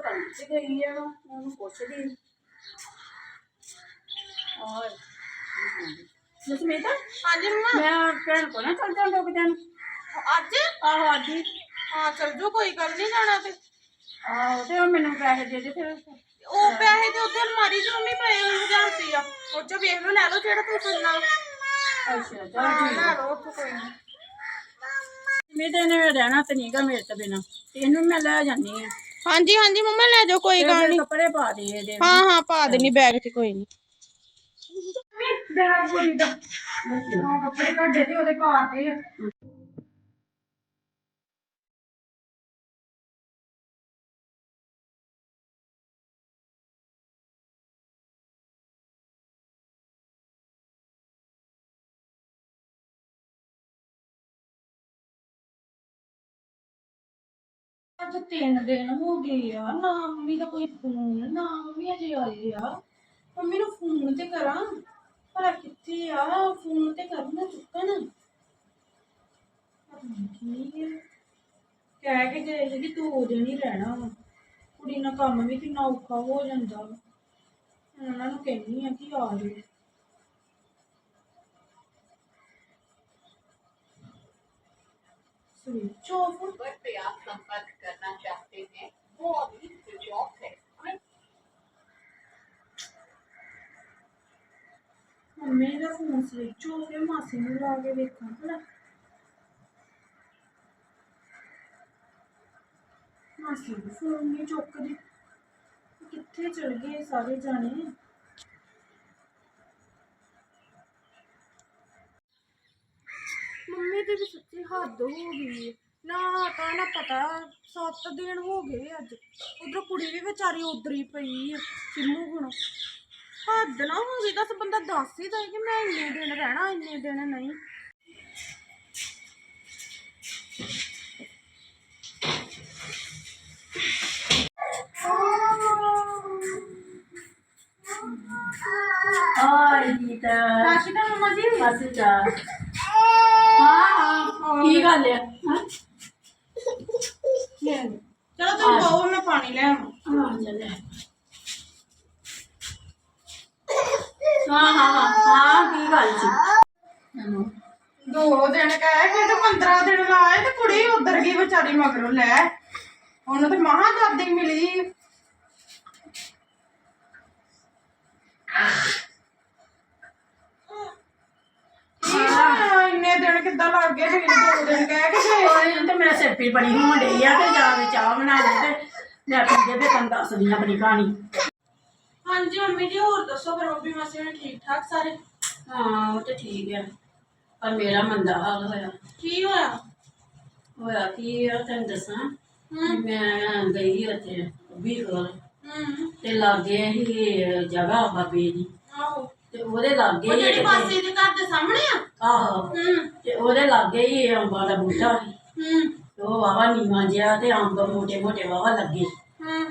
ਪਤਾ ਨਹੀਂ ਕਿੱਥੇ ਗਈ ਆ ਉਹਨੂੰ ਪੁੱਛਦੀ। ਔਰ ਜਸਮੀਤ ਹਾਂਜੀ ਮੰਮਾ। ਮੈਂ ਭੈਣ ਕੋ ਨਾ ਚੱਲ ਜਾਂ ਲੋਕ ਦਿਨ। ਅੱਜ? ਆਹੋ ਅੱਜ ਹੀ। ਹਾਂ ਚਲ ਜੋ ਕੋਈ ਗੱਲ ਨਹੀਂ ਜਾਣਾ ਤੇ। ਆਹੋ ਤੇ ਉਹ ਮੈਨੂੰ ਪੈਸੇ ਦੇ ਦੇ ਫਿਰ। ਉਹ ਪੈਸੇ ਤੇ ਉੱਥੇ ਅਲਮਾਰੀ 'ਚ ਮੰਮੀ ਪਏ ਹੋਏ 1000 ਰੁਪਇਆ ਉਹ 'ਚੋਂ ਵੇਖ ਲਓ ਲੈ ਲਓ ਜਿਹੜਾ ਤੁਸੀਂ ਸੁਣਨਾ। ਅੱਛਾ ਚੱਲ ਹਾਂ ਲੈ ਲਓ ਉੱਥੋਂ ਕੋਈ ਨਹੀਂ ਮੇਰੇ ਨੇ ਰਹਿਣਾ ਤੇ ਨਹੀਂਗਾ ਮੇਰੇ ਤੋਂ ਬਿਨਾ। ਤੇ ਇਹਨੂੰ ਮੈਂ ਲੈ ਜਾਨੀ ਆ। ਹਾਂਜੀ ਹਾਂਜੀ ਮੰਮਾ ਲੈ ਜਾਓ ਕੋਈ ਗੱਲ ਨਹੀਂ ਕੱਪੜੇ ਪਾ ਦੇ ਇਹਦੇ ਹਾਂ ਹਾਂ ਪਾ ਦੇਣੀ ਬੈਗ 'ਚ ਕੋਈ ਨਹੀਂ ਬੈਗ ਪੂਰੀ ਦਾ। ਕੱਪੜੇ ਕੱਢੇ ਤੇ ਉਹਦੇ ਘਰ ਤੇ ਅੱਜ ਤਿੰਨ ਦਿਨ ਹੋ ਗਏ ਆ, ਨਾ ਮੰਮੀ ਦਾ ਕੋਈ ਫੋਨ ਨਾ ਮੰਮੀ ਅਜੇ ਆਏ ਆ। ਮੰਮੀ ਨੂੰ ਫੋਨ ਤੇ ਕਰਾਂ, ਪਰ ਕਿੱਥੇ ਆ? ਫੋਨ ਤੇ ਕਰ ਚੁੱਕਣ। ਕੀ ਹੈ ਕਹਿ ਕੇ ਗਏ ਸੀ ਕਿ ਦੋ ਦਿਨ ਹੀ ਰਹਿਣਾ ਵਾ। ਕੁੜੀ ਨਾਲ ਕੰਮ ਵੀ ਕਿੰਨਾ ਔਖਾ ਹੋ ਜਾਂਦਾ। ਵਾ ਹੁਣ ਉਹਨਾਂ ਨੂੰ ਕਹਿੰਦੀ ਆ ਕਿ ਆ ਜਾਓ। स्विच ऑफ नंबर पे आप संपर्क करना चाहते हैं वो अभी स्विच ऑफ है ਮੰਮੀ ਦਾ ਫੋਨ ਸਵਿਚ ਹੋ ਗਿਆ ਮਾਸੀ ਨੂੰ ਲਾ ਕੇ ਵੇਖਾਂ ਭਲਾ ਮਾਸੀ ਵੀ ਫੋਨ ਨਹੀਂ ਚੁੱਕਦੀ ਕਿੱਥੇ ਚਲ ਗਏ ਸਾਰੇ ਜਾਣੇ ਮੰਮੀ ਦੀ ਵੀ ਸੱਚੀ ਹੱਦ ਹੋ ਗਈ ਹੈ। ਨਾ ਤਾਂ ਨਾ ਪਤਾ ਸੱਤ ਦਿਨ ਹੋ ਗਏ ਅੱਜ। ਉਧਰ ਕੁੜੀ ਵੀ ਵਿਚਾਰੀ ਉਧਰ ਹੀ ਪਈ ਹੈ ਸਿੰਮੂ ਗੁਣੋਂ ਹੱਦ ਨਾ ਹੋ ਗਈ ਦੱਸ ਬੰਦਾ ਦੱਸ ਹੀ ਦੇ ਕਿ ਮੈਂ ਇੰਨੇ ਦਿਨ ਰਹਿਣਾ ਇੰਨੇ ਦਿਨ ਨਹੀਂ। ਹਾਏ ਗੀਤਾ ਰਾਸ਼ਿਦਾ ਮਮਾ ਜੀ। ਹਾਂ ਕੀ ਗੱਲ ਆ ਹਾਂ। ਚਲੋ ਤੁਸੀਂ ਪਾਓ ਮੈਂ ਪਾਣੀ ਲੈ ਆਵਾਂ ਹਾਂ ਚੱਲ ਹਾਂ ਹਾਂ ਹਾਂ। ਹਾਂ ਕੀ ਗੱਲ ਸੀ? ਹਲੋ ਦੋ ਦਿਨ ਕਹਿ ਕੇ ਤੇ 15 ਦਿਨ ਲਾਏ ਤੇ ਕੁੜੀ ਉਧਰ ਗਈ ਵਿਚਾਰੀ ਮਗਰੋਂ ਲੈ। ਉਹਨੂੰ ਤੇ ਮਹਾ ਦਾਦੀ ਮਿਲੀ। ਇੰਨੇ ਦਿਨ ਕਿੱਦਾਂ ਲੱਗ ਗਏ ਫਿਰ ਦੋ ਦਿਨ ਕਹਿ ਕੇ ਗਏ। ਉਹਨੇ ਤੇ ਮੇਰੇ ਸਿਰ ਪੀੜ ਬੜੀ ਹੋਣ ਡਈ ਆ ਤੇ ਜਾ ਕੇ ਚਾਹ ਬਣਾ ਲੈ ਤੇ ਲੈ ਪੀਂਦੇ ਤੇ ਤੈਨੂੰ ਦੱਸਦੀ ਆਂ ਆਪਣੀ ਕਹਾਣੀ। ਹਾਂਜੀ ਮੰਮੀ ਜੀ ਹੋਰ ਦੱਸੋ ਫਿਰ ਉਹ ਵੀ ਮਾਸੀ ਨੇ ਠੀਕ ਠਾਕ ਸਾਰੇ? ਹਾਂ ਉਹ ਤੇ ਠੀਕ ਆ ਪਰ ਮੇਰਾ ਮੰਦਾ ਹਾਲ ਹੋਇਆ। ਕੀ ਹੋਇਆ? ਹੋਇਆ ਕੀ ਆ ਤੈਨੂੰ ਦੱਸਾਂ? ਮੈਂ ਗਈ ਉੱਥੇ ਵੀ ਕੋਲ ਹੂੰ। ਤੇ ਲਾਗੇ ਹੀ ਜਗ੍ਹਾ ਬਾਬੇ ਦੀ। ਆਹੋ। ਤੇ ਉਹਦੇ ਲਾਗੇ ਉਹ ਹੀ ਜਿਹੜੀ ਮਾਸੀ ਦੇ ਘਰ ਦੇ ਸਾਹਮਣੇ ਆ? ਆਹੋ। ਹੂੰ। ਤੇ ਉਹਦੇ ਲਾਗੇ ਹੀ ਅੰਬਾਂ ਦਾ ਬੂਟਾ ਸੀ। ਹੂੰ। ਤੇ ਉਹ ਵਾਵਾ ਨੀਵਾਂ ਜਿਹਾ ਤੇ ਅੰਬ ਮੋਟੇ ਮੋਟੇ ਵਾਵਾ ਲੱਗੇ। ਹੂੰ।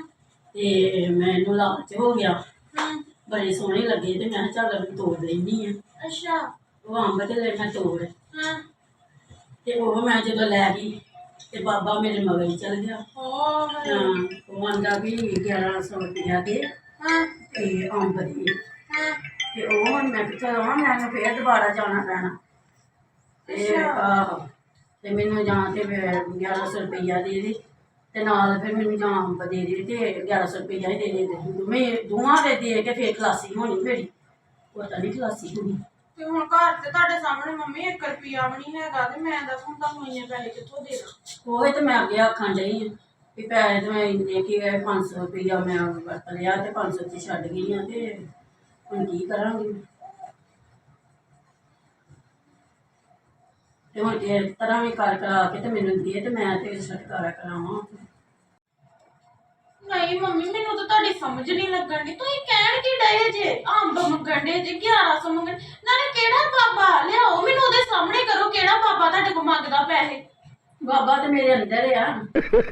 ਤੇ ਮੈਨੂੰ ਲਾਲਚ ਹੋ ਗਿਆ। ਹੂੰ। ਬੜੇ ਸੋਹਣੇ ਲੱਗੇ ਤੇ ਮੈਂ ਕਿਹਾ ਚੱਲ ਵੀ ਤੋੜ ਲੈਣੀ ਆ। ਅੱਛਾ। ਉਹ ਅੰਬ ਤੇ ਲੈ ਮੈਂ ਤੋੜ। ਹਾਂ। ਤੇ ਉਹ ਮੈਂ ਜਦੋਂ ਲੈ ਗਈ ਤੇ ਬਾਬਾ ਮੇਰੇ ਮਗਰ ਹੀ ਚਲ ਗਿਆ। ਹੋ ਹਾਂ ਉਹ ਆਂਦਾ ਵੀ 1100 ਰੁਪਇਆ ਦੇ ਹਾਂ। ਤੇ ਅੰਬ ਦੀ। ਹਾਂ। ਤੇ ਉਹ ਹੁਣ ਮੈਂ ਕਿਹਾ ਚਲੋ ਮੈਨੂੰ ਫੇਰ ਦੁਬਾਰਾ ਜਾਣਾ ਪੈਣਾ। ਤੇ ਆਹੋ ਤੇ ਮੈਨੂੰ ਜਾਂ ਤੇ ਫਿਰ 1100 ਰੁਪਇਆ ਦੇ ਦੇ ਤੇ ਨਾਲ ਫਿਰ ਮੈਨੂੰ ਜਾਂ ਅੰਬ ਦੇ ਦੇ ਤੇ 1100 ਰੁਪਇਆ ਹੀ ਦੇ ਦੇ ਦੋਵੇਂ ਦੋਵਾਂ ਦੇ ਦੇ ਕੇ ਫੇਰ ਖਲਾਸੀ ਹੋਣੀ ਮੇਰੀ। ਪਤਾ ਨਹੀਂ ਖਲਾਸੀ ਹੋਣੀ। ਤੇ ਹੁਣ ਘਰ ਤੇ ਤੁਹਾਡੇ ਸਾਹਮਣੇ ਮੰਮੀ 1 ਰੁਪਿਆ ਵੀ ਨਹੀਂ ਹੈਗਾ ਤੇ ਮੈਂ ਦੱਸ ਹੁਣ ਤੁਹਾਨੂੰ ਇੰਨੇ ਪੈਸੇ ਕਿੱਥੋਂ ਦੇ ਦਾਂ? ਉਹ ਤੇ ਮੈਂ ਅੱਗੇ ਆਖਾਂ ਡਈ ਆ ਵੀ ਪੈਸੇ ਤੇ ਮੈਂ ਇੰਨੇ ਕਿ 500 ਰੁਪਇਆ ਮੈਂ ਵਰਤ ਲਿਆ ਤੇ 500 ਚ ਛੱਡ ਗਈ ਆ ਤੇ ਹੁਣ ਕੀ ਕਰਾਂਗੀ? ਤੇ ਹੁਣ ਇਸ ਤਰ੍ਹਾਂ ਵੀ ਕਰ ਕਰਾ ਕੇ ਤੇ ਮੈਨੂੰ ਦੇ ਤੇ ਮੈਂ ਤੇ ਛਟਕਾਰਾ ਕਰਾਵਾਂ। ਨਹੀਂ ਮੰਮੀ ਮੈਨੂੰ ਤਾਂ ਤੁਹਾਡੀ ਸਮਝ ਨਹੀਂ ਲੱਗਣ ਦੀ ਤੁਸੀਂ ਕਹਿਣ ਕੀ ਡਏ ਜੇ? ਅੰਬ ਮੰਗਣ ਦੇ ਜੇ 1100 ਮੰਗਣ ਨਾਲੇ ਕਿਹੜਾ ਬਾਬਾ ਲਿਆਓ? ਮੈਨੂੰ ਉਹਦੇ ਸਾਹਮਣੇ ਕਰੋ ਕਿਹੜਾ ਬਾਬਾ ਤੁਹਾਡੇ ਕੋਲ ਮੰਗਦਾ ਪੈਸੇ? ਬਾਬਾ ਤੇ ਮੇਰੇ ਅੰਦਰ ਆ।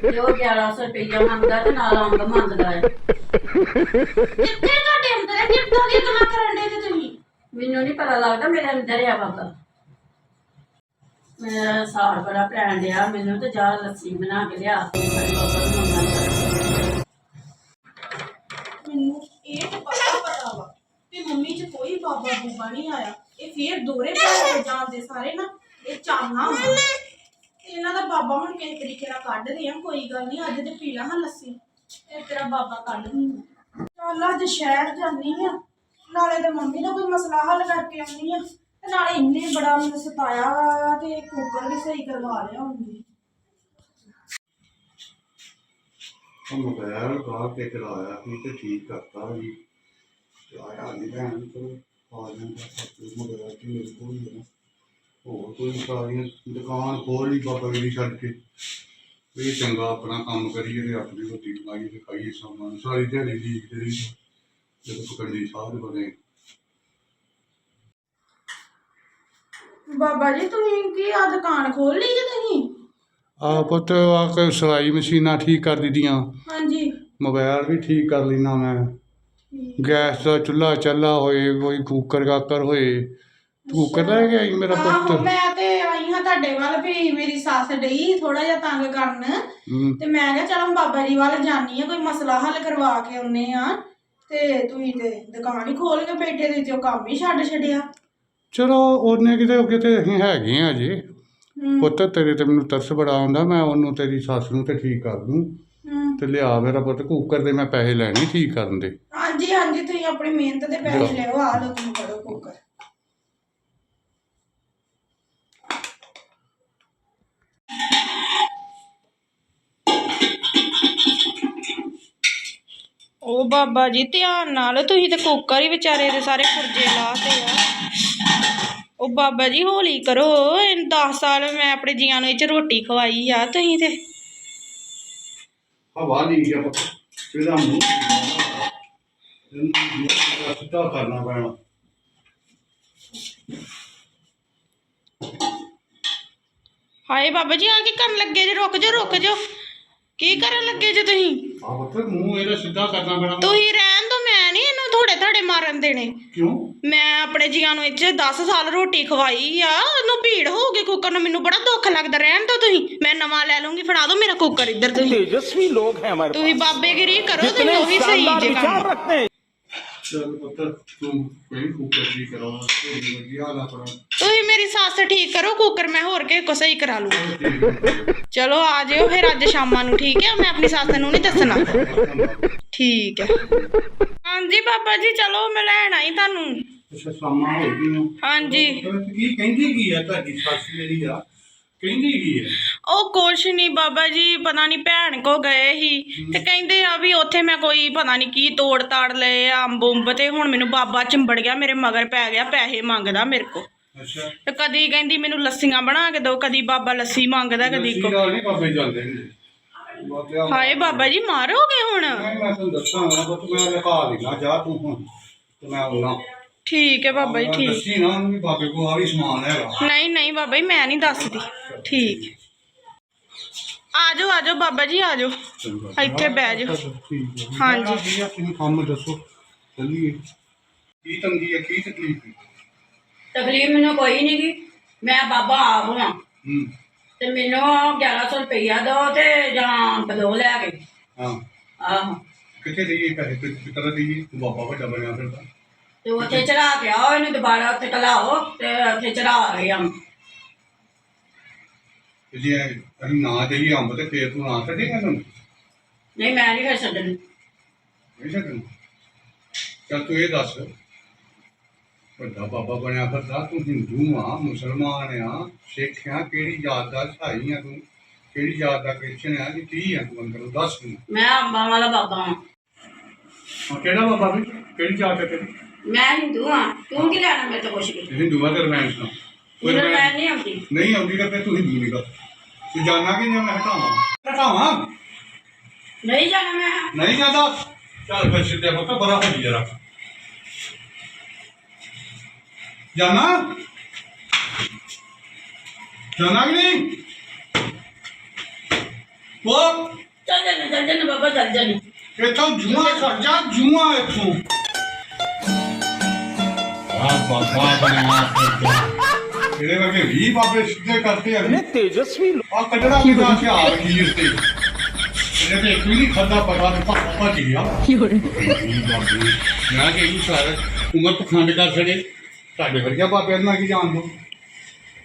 ਤੇ ਉਹ 1100 ਰੁਪਇਆ ਮੰਗਦਾ ਤੇ ਨਾਲ ਅੰਬ ਮੰਗਦਾ ਹੈ ਕਿੱਥੇ ਤੁਹਾਡੇ ਮੈਨੂੰ ਨਹੀਂ ਪਤਾ ਲੱਗਦਾ, ਮੇਰੇ ਅੰਦਰ ਆ ਬਾਬਾ। ਮੇਰਾ ਲਿਆ ਮੈਨੂੰ ਮੰਮੀ ਚ ਕੋਈ ਬਾਬਾ ਬੂਬਾ ਨਹੀਂ ਆਇਆ। ਇਹ ਫੇਰ ਦੋਰੇ ਪੈ ਜਾਂਦੇ ਸਾਰੇ ਨਾ, ਇਹ ਚਾਹਨਾ ਦਾ ਬਾਬਾ ਹੁਣ ਕਿਸ ਤਰੀਕੇ ਨਾਲ ਕੱਢਦੇ ਆ, ਕੋਈ ਗੱਲ ਨਹੀਂ ਅੱਜ ਤੇ ਪੀਲਾ ਹਾਂ ਲੱਸੀ। ਤੇ ਤੇਰਾ ਬਾਬਾ ਕੱਢ ਦਿੰਦਾ। ਚੱਲ ਅੱਜ ਸ਼ਹਿਰ ਜਾਨੀ ਆ। ਨਾਲੇ ਤੇ ਮੰਮੀ ਦਾ ਕੋਈ ਮਸਲਾ ਹੱਲ ਕਰਕੇ ਆਉਣੀ ਆ। ਤੇ ਨਾਲੇ ਇੰਨੇ ਬੜਾ ਮੈਨੂੰ ਸਤਾਇਆ ਵਾ ਤੇ ਕੁੱਕਰ ਵੀ ਸਹੀ ਕਰਵਾ ਲਿਆ ਹੁੰਦੀ ਉਹ ਮੋਬਾਈਲ ਕਾ ਕੇ ਚਲਾਇਆ ਸੀ ਤੇ ਠੀਕ ਕਰਤਾ ਜੀ ਆਇਆ ਨਹੀਂ ਭੈਣ ਤੋਂ ਆ ਜਾਂਦਾ ਸਭ ਮੋਬਾਈਲ ਕੀ ਮੇਰੇ ਕੋਲ ਹੀ ਹੈ ਹੋਰ ਕੋਈ ਸਾਰੀਆਂ ਦੁਕਾਨ ਖੋਲ ਲਈ ਬਾਬਾ ਜੀ ਛੱਡ ਕੇ। ਇਹ ਚੰਗਾ ਆਪਣਾ ਕੰਮ ਕਰੀਏ ਤੇ ਆਪਣੀ ਰੋਟੀ ਕਮਾਈਏ ਤੇ ਖਾਈਏ ਸਮਾਨ ਸਾਰੀ ਦਿਹਾੜੀ ਦੀ ਜਿਹੜੀ ਜਦੋਂ ਪਕੜਦੀ ਸਾਧ ਬਣੇ। ਬਾਬਾ ਜੀ ਤੁਸੀਂ ਕੀ ਆ ਦੁਕਾਨ ਖੋਲ ਲਈ ਜੀ ਤੁਸੀਂ? ਆ ਪੁੱਤ ਆ ਕੇ ਸਿਲਾਈ ਮਸ਼ੀਨਾਂ ਠੀਕ ਕਰ ਦਿੱਤੀਆਂ। ਹਾਂਜੀ। ਮੋਬਾਈਲ ਵੀ ਠੀਕ ਕਰ ਲੈਣਾ ਮੈਂ। ਗੈਸ ਦਾ ਚੁੱਲ੍ਹਾ ਚੱਲਾ ਹੋਏ ਕੋਈ ਕੁੱਕਰ ਕਾਕਰ ਹੋਏ। ਕੁੱਕਰ ਲੈ ਗਿਆ ਸੀ ਮੇਰਾ ਆਹੋ ਪੁੱਤ? ਮੈਂ ਤੇ ਤੁਹਾਡੇ ਵੱਲ ਵੀ ਮੇਰੀ ਸੱਸ ਡਈ ਥੋੜਾ ਜਿਹਾ ਤੰਗ ਕਰਨ। ਹੂੰ। ਤੇ ਮੈਂ ਕਿਹਾ ਚਲੋ ਬਾਬਾ ਜੀ ਵੱਲ ਜਾਨੀ ਆ ਕੋਈ ਮਸਲਾ ਹੱਲ ਕਰਵਾ ਕੇ ਆਉਨੇ ਆ ਤੇ ਤੁਸੀਂ ਤੇ ਦੁਕਾਨ ਹੀ ਖੋਲ ਕੇ ਬੈਠੇ ਤੇ ਉਹ ਕੰਮ ਹੀ ਛੱਡ ਛੱਡਿਆ। ਚਲੋ ਉਹਨੇ ਕਿਤੇ ਕਿਤੇ ਅਸੀਂ ਹੈਗੇ ਆ ਜੀ। ਹੂੰ। ਪੁੱਤ ਤੇਰੇ ਤੇ ਮੈਨੂੰ ਤਰਸ ਬੜਾ ਆਉਂਦਾ ਮੈਂ ਉਹਨੂੰ ਤੇਰੀ ਸੱਸ ਨੂੰ ਤੇ ਠੀਕ ਕਰ ਦੂੰ। ਹੂੰ। ਤੇ ਲਿਆ ਮੇਰਾ ਪੁੱਤ ਕੁੱਕਰ ਦੇ ਮੈਂ ਪੈਸੇ ਲੈਣੇ ਠੀਕ ਕਰਨ ਦੇ। ਹਾਂਜੀ ਹਾਂਜੀ ਤੁਸੀਂ ਆਪਣੀ ਮਿਹਨਤ ਦੇ ਪੈਸੇ ਲਿਓ। ਆ ਲਓ ਤੁਸੀਂ ਕਰੋ ਕੁੱਕਰ ਬਾਬਾ ਜੀ ਧਿਆਨ ਨਾਲ। ਤੁਸੀਂ ਤੇ ਕੁੱਕਰ ਹੀ ਵਿਚਾਰੇ ਦੇ ਸਾਰੇ ਪੁਰਜੇ ਲਾਤੇ ਆ। ਉਹ ਬਾਬਾ ਜੀ ਹੌਲੀ ਕਰੋ। ਇਹ 10 ਸਾਲ ਮੈਂ ਆਪਣੇ ਜੀਆਂ ਨੂੰ ਇਹ ਚ ਰੋਟੀ ਖਵਾਈ ਆ ਤੁਸੀਂ ਤੇ। ਹਵਾ ਨਹੀਂ ਗਿਆ ਪੁੱਤ। ਇਹਦਾ ਮੂੰਹ ਸਿੱਧਾ ਕਰਨਾ ਪੈਣਾ। ਹਾਏ ਬਾਬਾ ਜੀ ਆ ਕੀ ਕਰਨ ਲੱਗੇ ਜੇ? ਰੁਕ ਜਾਓ ਰੁਕ ਜਾਓ। ਕੀ ਕਰਨ ਲੱਗੇ ਜੇ ਤੁਸੀਂ ਆ ਪੁੱਤ ਮੂੰਹ ਇਹਦਾ ਸਿੱਧਾ ਕਰਨਾ ਪੈਣਾ ਤੁਸੀਂ ਰਹਿਣ ਦੋ ਮੈਂ ਨਹੀਂ ਇਹਨੂੰ ਥੋੜੇ ਥੋੜੇ ਮਾਰਨ ਦੇਣੇ ਕਿਉਂ ਮੈਂ ਆਪਣੇ ਜੀਆਂ ਨੂੰ ਇੱਥੇ 10 ਸਾਲ ਰੋਟੀ ਖਵਾਈ ਆ ਉਹਨੂੰ ਭੀੜ ਹੋ ਗਈ ਕੁੱਕਰ ਨੂੰ ਮੈਨੂੰ ਬੜਾ ਦੁੱਖ ਲੱਗਦਾ ਰਹਿਣ ਦੋ ਤੁਸੀਂ ਮੈਂ ਨਵਾਂ ਲੈ ਲੂੰਗੀ ਫੜਾ ਦਿਓ ਮੇਰਾ ਕੁੱਕਰ ਇੱਧਰ ਤੁਸੀਂ तेजस्वी लोग हैं हमारे ਤੁਸੀਂ ਬਾਬੇਗਿਰੀ ਕਰੋ ਤੇ इतने ਉਹ ਵੀ ਸਹੀ शानदार ਜੇ विचार ਕੰਮ रखते हैं ਚੱਲ ਪੁੱਤ ਤੂੰ ਕੋਈ ਕੁੱਕਰ ਦੀ ਕਰਾਉਣਾ ਤੇਰੀ ਵਧੀਆ ਨਾ ਪੜਾ ਤੁਸੀਂ ਮੇਰੀ ਸੱਸ ਠੀਕ ਕਰੋ ਕੁੱਕਰ ਮੈਂ ਹੋਰ ਕਿਸੇ ਕੋ ਸਹੀ ਕਰਾ ਲੂੰਗੀ। ਚਲੋ ਆ ਜਿਓ ਫਿਰ ਅੱਜ ਸ਼ਾਮਾਂ ਨੂੰ ਠੀਕ ਹੈ? ਮੈਂ ਆਪਣੀ ਸੱਸ ਨੂੰ ਨਹੀਂ ਦੱਸਣਾ। ਠੀਕ ਹੈ। ਹਾਂਜੀ ਬਾਬਾ ਜੀ ਚਲੋ ਮੈਂ ਲੈਣ ਆਈ ਤੁਹਾਨੂੰ। ਅੱਛਾ ਸਾਮਾ ਹੋ ਗਈ ਹਾਂਜੀ। ਕੀ ਕਹਿੰਦੀ ਕੀ ਆ ਤੁਹਾਡੀ ਸੱਸ ਜਿਹੜੀ ਆ? ਕਹਿੰਦੀ ਕੀ ਆ? ਉਹ ਕੁਛ ਨਹੀਂ ਬਾਬਾ ਜੀ ਪਤਾ ਨਹੀਂ ਭੈਣ ਕੋ ਗਏ ਸੀ ਤੇ ਕਹਿੰਦੇ ਆ ਵੀ ਉੱਥੇ ਮੈਂ ਕੋਈ ਪਤਾ ਨਹੀਂ ਕੀ ਤੋੜ ਤਾੜ ਲਏ ਆ ਅੰਬ ਅੰਬ ਤੇ ਹੁਣ ਮੈਨੂੰ ਬਾਬਾ ਚਿੰਬੜ ਗਿਆ ਮੇਰੇ ਮਗਰ ਪੈ ਗਿਆ ਪੈਸੇ ਮੰਗਦਾ ਮੇਰੇ ਕੋ। ਅੱਛਾ। ਤੇ ਕਦੀ ਕਹਿੰਦੀ ਮੈਨੂੰ ਲੱਸੀਆਂ ਬਣਾ ਕੇ ਦਿਓ ਕਦੀ ਬਾਬਾ ਲੱਸੀ ਮੰਗਦਾ ਕਦੀ ਕੋ। ਨਾਲ ਨਹੀਂ ਬਾਬੇ ਜਾਂਦੇ ਹੁੰਦੇ ਬਾਬਿਆਂ ਹਾਏ ਬਾਬਾ ਜੀ ਮਾਰੋਗੇ ਹੁਣ? ਮੈਂ ਮੈਂ ਤੁਹਾਨੂੰ ਦੱਸਾਂਗਾ ਬਸ ਮੈਂ ਲਿਖਾ ਦੇਣਾ ਜਾ ਤੂੰ ਹੁਣ ਤੇ ਮੈਂ ਆਉਣਾ। ਠੀਕ ਹੈ ਬਾਬਾ ਜੀ ਠੀਕ। ਦੱਸੀ ਨਾ ਉਹਨੂੰ ਵੀ ਬਾਬੇ ਕੋਲ ਆ ਵੀ ਸਮਾਨ ਹੈਗਾ। ਨਹੀਂ ਨਹੀਂ ਬਾਬਾ ਜੀ ਮੈਂ ਨਹੀਂ ਦੱਸਦੀ। ਠੀਕ। ਆ ਜਾਓ ਆ ਜਾਓ ਬਾਬਾ ਜੀ ਆ ਜਾਓ। ਇੱਥੇ ਬਹਿ ਜਾਓ। ਠੀਕ ਹੈ। ਹਾਂਜੀ। ਤੁਸੀਂ ਕੰਮ ਦੱਸੋ। ਚੱਲੀਏ। ਕੀ ਤੰਗੀ ਹੈ ਕੀ ਤਕਲੀਫ ਹੈ ਤਕਲੀਫ ਮੈਨੂੰ ਕੋਈ ਨਹੀਂ ਗੀ। ਮੈਂ ਬਾਬਾ ਆਪ ਹਾਂ ਹੂੰ। ਤੇ ਮੈਨੂੰ 1100 ਰੁਪਈਆ ਦਿਓ ਤੇ ਜਾਂ ਬਲੋ ਲੈ ਕੇ। ਹਾਂ। ਆਹੋ। ਕਿੱਥੇ ਦਈਏ ਪੈਸੇ? ਕਿ ਕਿਤਨਾ ਦਈਏ? ਤੂੰ ਬਾਬਾ ਵੱਡਾ ਬਣਿਆ ਫਿਰਦਾ। ਤੇ ਉੱਥੇ ਚੜਾ ਕੇ ਆਓ ਇਹਨੂੰ ਦੁਬਾਰਾ ਉੱਥੇ ਕਲਾਓ ਤੇ ਉੱਥੇ ਚੜਾ ਰਹੇ ਹਾਂ ਤੇ ਜੇ ਅਸੀਂ ਨਾ ਦਈਏ ਅੰਬ ਤੇ ਫੇਰ ਤੂੰ ਨਾ ਕੱਢੇਗਾ ਤੈਨੂੰ ਨਹੀਂ ਮੈਂ ਨਹੀਂ ਫਿਰ ਛੱਡਣੀ। ਨਹੀਂ ਸਕਣ ਚੱਲ ਤੂੰ ਇਹ ਦੱਸ। ਵੱਡਾ ਬਾਬਾ ਬਣਿਆ ਫਿਰਦਾ ਤੂੰ ਹਿੰਦੂ ਆ ਮੁਸਲਮਾਨ ਆ ਸਿੱਖ ਆ ਕਿਹੜੀ ਜਾਤ ਦਾ ਸਾਈ ਆ ਤੂੰ? ਕਿਹੜੀ ਜਾਤ ਦਾ ਕ੍ਰਿਸਚਨ ਆ ਕਿ ਕੀ ਆ ਤੂੰ ਅੰਦਰ ਦੱਸ ਮੈਨੂੰ। ਮੈਂ ਅੰਬਾਂ ਵਾਲਾ ਬਾਬਾ ਹਾਂ ਹਾਂ, ਕਿਹੜਾ ਬਾਬਾ ਵੀ? ਕਿਹੜੀ ਜਾਤ ਹੈ ਤੇਰੀ? ਮੈਂ ਹਿੰਦੂ ਹਾਂ ਤੂੰ ਕੀ ਲੈਣਾ ਮੇਰੇ ਤੋਂ ਕੁਛ ਵੀ ਹਿੰਦੂ ਆ ਤੇ ਰਮੈਂਸ ਨਾਲ ਕੋਈ ਮੈਨੂੰ ਮੈਂ ਨਹੀਂ ਆਉਂਦੀ। ਨਹੀਂ ਆਉਂਦੀ ਤਾਂ ਫਿਰ ਤੂੰ ਹਿੰਦੂ ਨਹੀਂ ਕਰ ਤੂੰ ਜਾਣਾ ਕਿ ਜਾਂ ਮੈਂ ਹਟਾਵਾਂ? ਹਟਾਵਾਂ? ਨਹੀਂ ਜਾਣਾ ਮੈਂ। ਨਹੀਂ ਜਾਂਦਾ? ਚੱਲ ਫਿਰ ਸਿੱਧੇ ਕੇ ਬੜਾ ਹੋ ਜੀ ਜਰਾ। ਜਾਣਾ? ਜਾਣਾ ਕਿ ਨਹੀਂ? ਉਹ ਚੱਲ ਜਾਣਾ ਚੱਲ ਜਾਣਾ ਬਾਬਾ ਚੱਲ ਜਾਣਾ। ਇੱਥੋਂ ਜੂਆ ਕਰ ਜਾ ਜੂਆ ਇੱਥੋਂ। ਆ ਬਾਬਾ ਬਣਿਆ ਫਿਰਦਾ। ਮੇਰੇ ਵਰਗੇ 20 ਬਾਬੇ ਸਿੱਧੇ ਕਰਤੇ ਇਹਨੇ ਤੇਜਸਵੀ ਆ ਕੱਢਣਾ ਵੀ ਦਾ ਹਥਿਆਰ ਖੀਰ ਤੇ। ਇਹਨੇ ਤੇ ਇੱਕ ਨਹੀਂ ਖਾਦਾ ਪਰਵਾਹ ਨਹੀਂ ਪਾਪਾ ਜੀ ਆ। ਕੀ ਹੋ ਰਿਹਾ? ਬਾਬੇ। ਮੈਂ ਕਿਹਾ ਜੀ ਸਰ ਉਮਰ ਪਖੰਡ ਕਰ ਛੜੇ ਤੁਹਾਡੇ ਵਰਗਿਆ ਬਾਬੇ ਨਾਲ ਕੀ ਜਾਣ ਦੋ